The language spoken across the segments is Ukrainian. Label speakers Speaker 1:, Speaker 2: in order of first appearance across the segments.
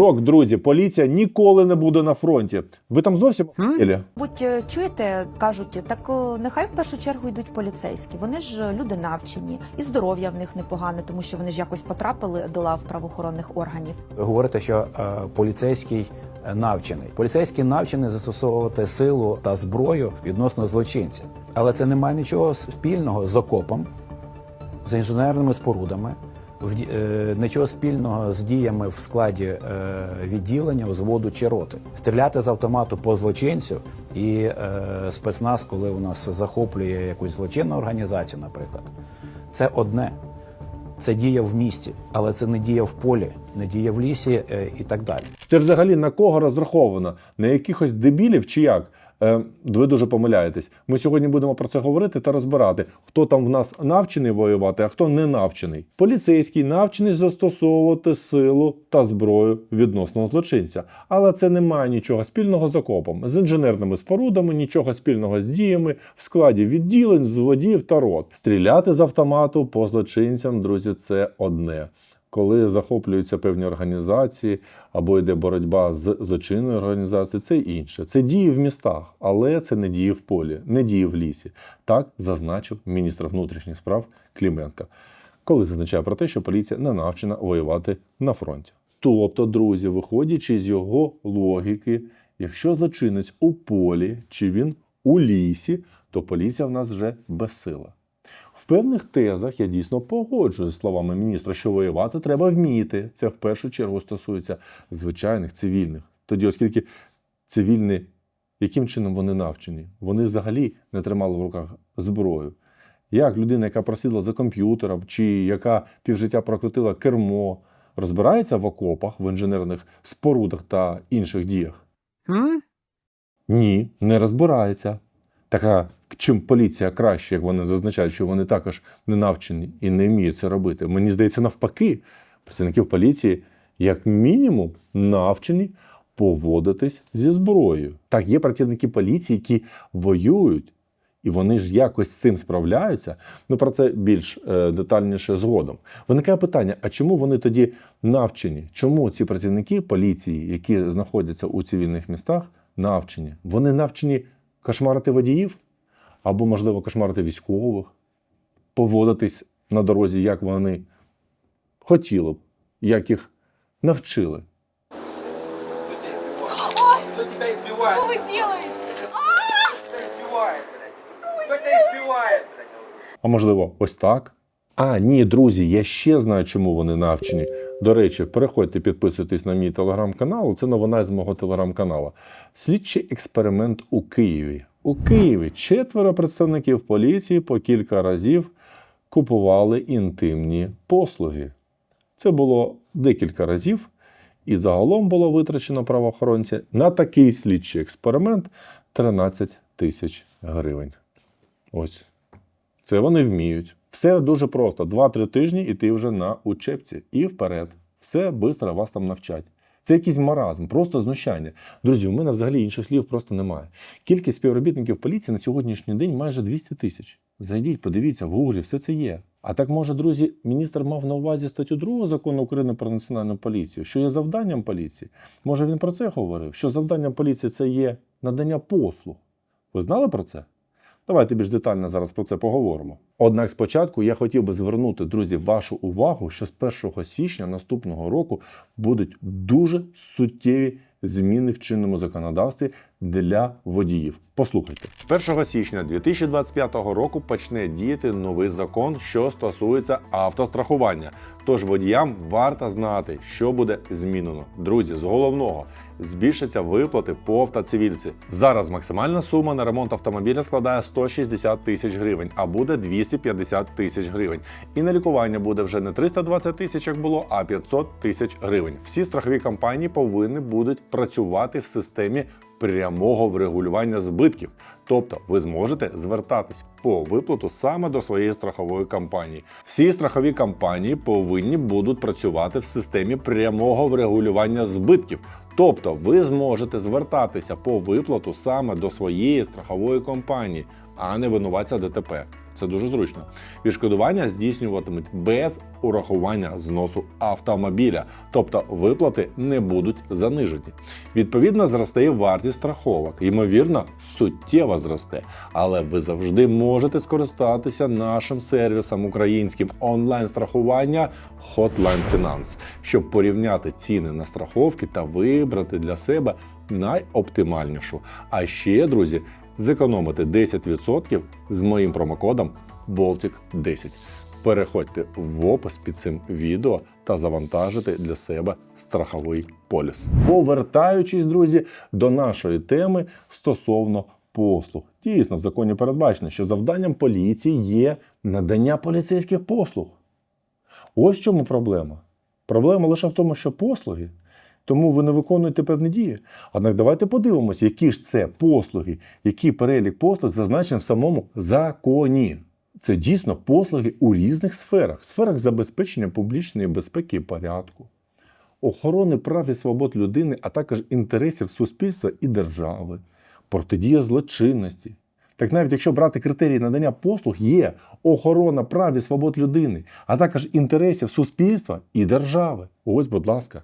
Speaker 1: Шок, друзі, поліція ніколи не буде на фронті. Ви там зовсім охуєлі?
Speaker 2: Будь е, чуєте, кажуть, так нехай в першу чергу йдуть поліцейські. Вони ж е, люди навчені, і здоров'я в них непогане, тому що вони ж якось потрапили до лав правоохоронних органів.
Speaker 3: Ви говорите, що е, поліцейський е, навчений. Поліцейський навчений застосовувати силу та зброю відносно злочинця. Але це не має нічого спільного з окопом, з інженерними спорудами, е, нічого спільного з діями в складі е, відділення, взводу чи роти. Стріляти з автомату по злочинцю і е, спецназ, коли у нас захоплює якусь злочинну організацію, наприклад, це одне. Це дія в місті, але це не дія в полі, не дія в лісі е, і так далі.
Speaker 1: Це взагалі на кого розраховано? На якихось дебілів чи як? Е, ви дуже помиляєтесь. Ми сьогодні будемо про це говорити та розбирати, хто там в нас навчений воювати, а хто не навчений. Поліцейський навчений застосовувати силу та зброю відносно злочинця. Але це не має нічого спільного з окопом, з інженерними спорудами, нічого спільного з діями в складі відділень, зводів та рот. Стріляти з автомату по злочинцям, друзі, це одне коли захоплюються певні організації або йде боротьба з злочинною організацією, це інше. Це дії в містах, але це не дії в полі, не дії в лісі. Так зазначив міністр внутрішніх справ Клименко, коли зазначає про те, що поліція не навчена воювати на фронті. Тобто, друзі, виходячи з його логіки, якщо злочинець у полі чи він у лісі, то поліція в нас вже безсила. Певних тезах я дійсно погоджуюсь з словами міністра, що воювати треба вміти. Це в першу чергу стосується звичайних цивільних. Тоді, оскільки цивільні, яким чином вони навчені? Вони взагалі не тримали в руках зброю. Як людина, яка просидла за комп'ютером, чи яка півжиття прокрутила кермо, розбирається в окопах, в інженерних спорудах та інших діях? Ні, не розбирається. Така чим поліція краще, як вони зазначають, що вони також не навчені і не вміють це робити. Мені здається, навпаки, працівників поліції, як мінімум, навчені поводитись зі зброєю. Так, є працівники поліції, які воюють, і вони ж якось з цим справляються. Ну про це більш е, детальніше згодом. Виникає питання: а чому вони тоді навчені? Чому ці працівники поліції, які знаходяться у цивільних містах, навчені? Вони навчені кошмарити водіїв або, можливо, кошмарити військових, поводитись на дорозі, як вони хотіли б, як їх навчили.
Speaker 4: Кто тебя избивает?
Speaker 5: Что вы делаете?
Speaker 4: Кто избивает, блядь? Кто тебя избивает, блядь?
Speaker 1: А можливо, ось так. А, ні, друзі, я ще знаю, чому вони навчені. До речі, переходьте, підписуйтесь на мій телеграм-канал. Це новина з мого телеграм-каналу. Слідчий експеримент у Києві. У Києві четверо представників поліції по кілька разів купували інтимні послуги. Це було декілька разів, і загалом було витрачено правоохоронці на такий слідчий експеримент 13 тисяч гривень. Ось. Це вони вміють. Все дуже просто. Два-три тижні, і ти вже на учебці. І вперед. Все швидко вас там навчать. Це якийсь маразм, просто знущання. Друзі, у мене взагалі інших слів просто немає. Кількість співробітників поліції на сьогоднішній день майже 200 тисяч. Зайдіть, подивіться, в гуглі все це є. А так, може, друзі, міністр мав на увазі статтю 2 закону України про національну поліцію, що є завданням поліції. Може, він про це говорив? Що завданням поліції це є надання послуг. Ви знали про це? Давайте більш детально зараз про це поговоримо. Однак спочатку я хотів би звернути, друзі, вашу увагу, що з 1 січня наступного року будуть дуже суттєві зміни в чинному законодавстві для водіїв. Послухайте, 1 січня 2025 року почне діяти новий закон, що стосується автострахування. Тож водіям варто знати, що буде змінено. Друзі, з головного збільшаться виплати по автоцивільці. Зараз максимальна сума на ремонт автомобіля складає 160 тисяч гривень, а буде 250 тисяч гривень. І на лікування буде вже не 320 тисяч, як було, а 500 тисяч гривень. Всі страхові компанії повинні будуть працювати в системі прямого врегулювання збитків. Тобто ви зможете звертатись по виплату саме до своєї страхової компанії. Всі страхові компанії повинні будуть працювати в системі прямого врегулювання збитків. Тобто ви зможете звертатися по виплату саме до своєї страхової компанії, а не винуватця ДТП. Це дуже зручно. Відшкодування здійснюватимуть без урахування зносу автомобіля, тобто виплати не будуть занижені. Відповідно, зросте і вартість страховок. Ймовірно, суттєво зросте, але ви завжди можете скористатися нашим сервісом українським онлайн-страхування Hotline Finance, щоб порівняти ціни на страховки та вибрати для себе найоптимальнішу. А ще, друзі, зекономити 10% з моїм промокодом Baltic 10 Переходьте в опис під цим відео та завантажите для себе страховий поліс. Повертаючись, друзі, до нашої теми стосовно послуг. Дійсно, в законі передбачено, що завданням поліції є надання поліцейських послуг. Ось в чому проблема. Проблема лише в тому, що послуги, тому ви не виконуєте певні дії. Однак давайте подивимося, які ж це послуги, який перелік послуг зазначений в самому законі. Це дійсно послуги у різних сферах: сферах забезпечення публічної безпеки і порядку, охорони прав і свобод людини, а також інтересів суспільства і держави, протидія злочинності. Так навіть якщо брати критерії надання послуг, є охорона прав і свобод людини, а також інтересів суспільства і держави. Ось, будь ласка.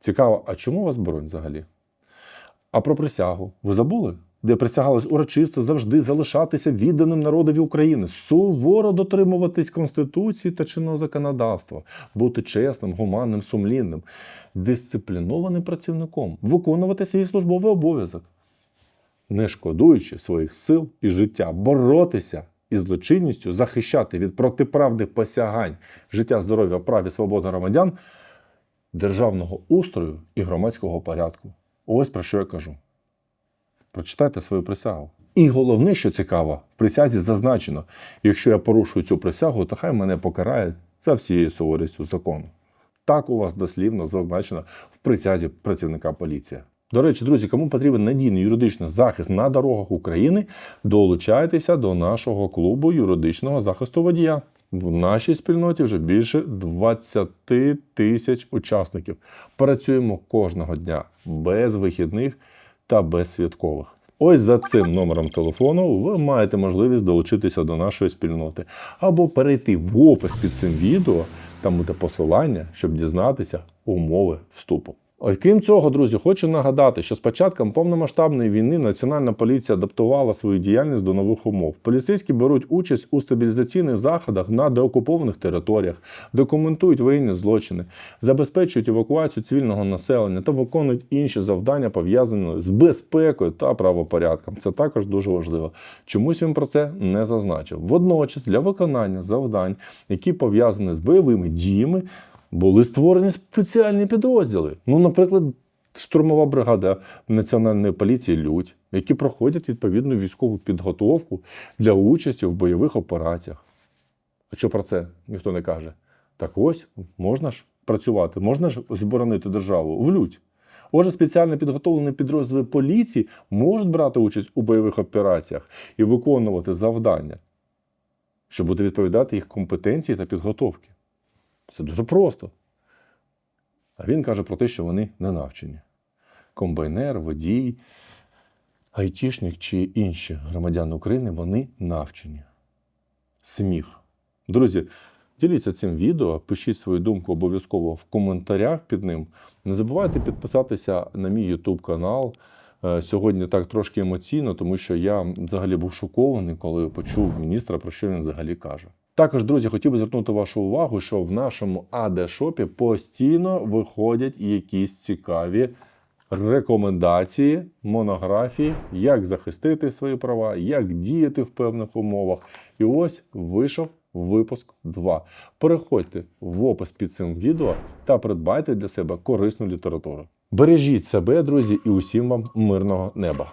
Speaker 1: Цікаво, а чому вас боронь взагалі? А про присягу ви забули? Де присягалось урочисто завжди залишатися відданим народові України, суворо дотримуватись Конституції та чинного законодавства, бути чесним, гуманним, сумлінним, дисциплінованим працівником, виконувати свій службовий обов'язок, не шкодуючи своїх сил і життя, боротися із злочинністю, захищати від протиправних посягань життя, здоров'я, прав і свободи громадян, державного устрою і громадського порядку. Ось про що я кажу. Прочитайте свою присягу. І головне, що цікаво, в присязі зазначено: якщо я порушую цю присягу, то хай мене покарає за всією суворістю закону. Так у вас дослівно зазначено в присязі працівника поліції. До речі, друзі, кому потрібен надійний юридичний захист на дорогах України, долучайтеся до нашого клубу юридичного захисту водія. В нашій спільноті вже більше 20 тисяч учасників. Працюємо кожного дня без вихідних та без святкових. Ось за цим номером телефону ви маєте можливість долучитися до нашої спільноти або перейти в опис під цим відео, там буде посилання, щоб дізнатися умови вступу. Крім цього, друзі, хочу нагадати, що з початком повномасштабної війни Національна поліція адаптувала свою діяльність до нових умов. Поліцейські беруть участь у стабілізаційних заходах на деокупованих територіях, документують воєнні злочини, забезпечують евакуацію цивільного населення та виконують інші завдання, пов'язані з безпекою та правопорядком. Це також дуже важливо. Чомусь він про це не зазначив. Водночас для виконання завдань, які пов'язані з бойовими діями, були створені спеціальні підрозділи. Ну, наприклад, штурмова бригада Національної поліції Людь, які проходять відповідну військову підготовку для участі в бойових операціях. А що про це ніхто не каже? Так ось можна ж працювати, можна ж зборонити державу в лють. Отже, спеціально підготовлені підрозділи поліції можуть брати участь у бойових операціях і виконувати завдання, що буде відповідати їх компетенції та підготовки. Це дуже просто. А він каже про те, що вони не навчені. Комбайнер, водій, айтішник чи інші громадяни України вони навчені. Сміх. Друзі, діліться цим відео, пишіть свою думку обов'язково в коментарях під ним. Не забувайте підписатися на мій YouTube канал. Е, Сьогодні так трошки емоційно, тому що я взагалі був шокований, коли почув міністра, про що він взагалі каже. Також, друзі, хотів би звернути вашу увагу, що в нашому АД-шопі постійно виходять якісь цікаві рекомендації, монографії, як захистити свої права, як діяти в певних умовах. І ось вийшов випуск 2. Переходьте в опис під цим відео та придбайте для себе корисну літературу. Бережіть себе, друзі, і усім вам мирного неба.